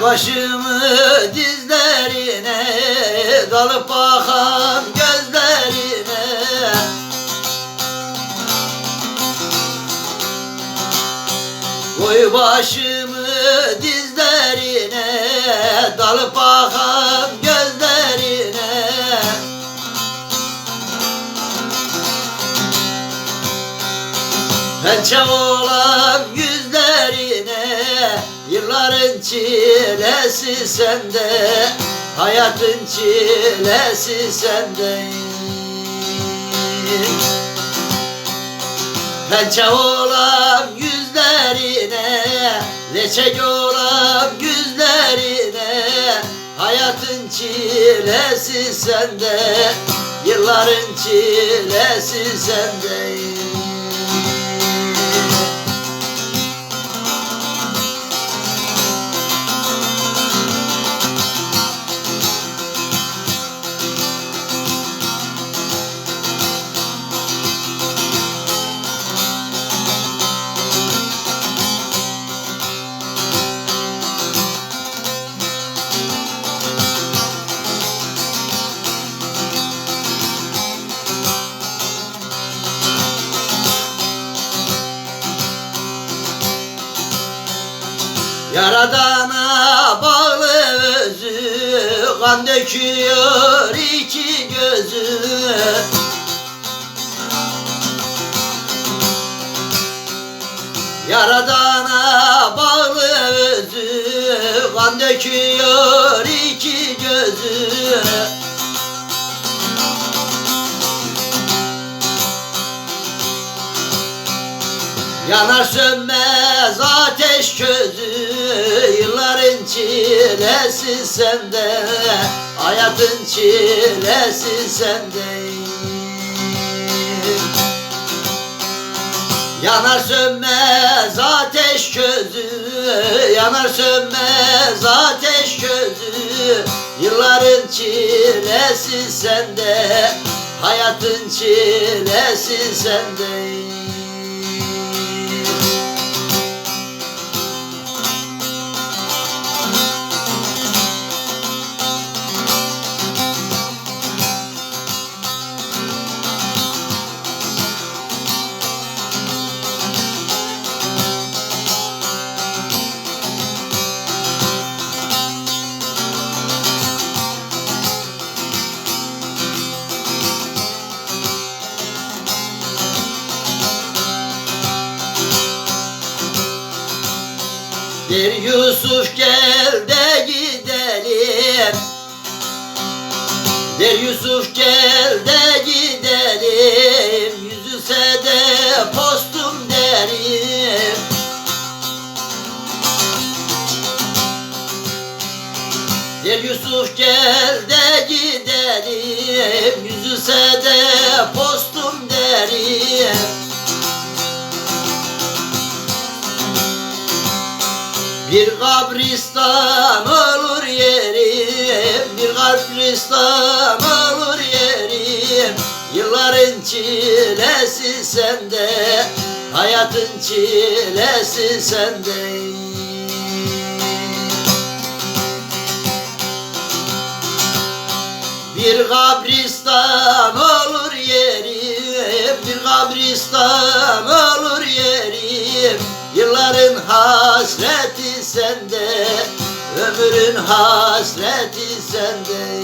Koy başımı dizlerine Dalıp bakan gözlerine. Koy başımı dizlerine Dalıp bakan gözlerine. Pençe olan yüzlerine Yılların çilesi sende Hayatın çilesi sende. Pençe olan yüzlerine Leçek olan yüzlerine Hayatın çilesi sende Yılların çilesi sende Yaradana bağlı özü Kan döküyor iki gözü. Yaradana bağlı özü Kan döküyor iki gözü. Yanar sönmez ateş közü Yılların çilesi sende Hayatın çilesi sende. Yanar sönmez ateş közü Yanar sönmez ateş közü Yılların çilesi sende Hayatın çilesi sende Bir Yusuf gel de gidelim. Bir Yusuf gel de gidelim. Yüzüse de postum derim. Bir Yusuf gel de gidelim. Yüzüse de Bir kabristan olur yerim Bir kabristan olur yerim. Yılların çilesi sende Hayatın çilesi sende. Bir kabristan olur yerim Bir kabristan olur yerim Yılların hasreti sende Ömrün hasreti sende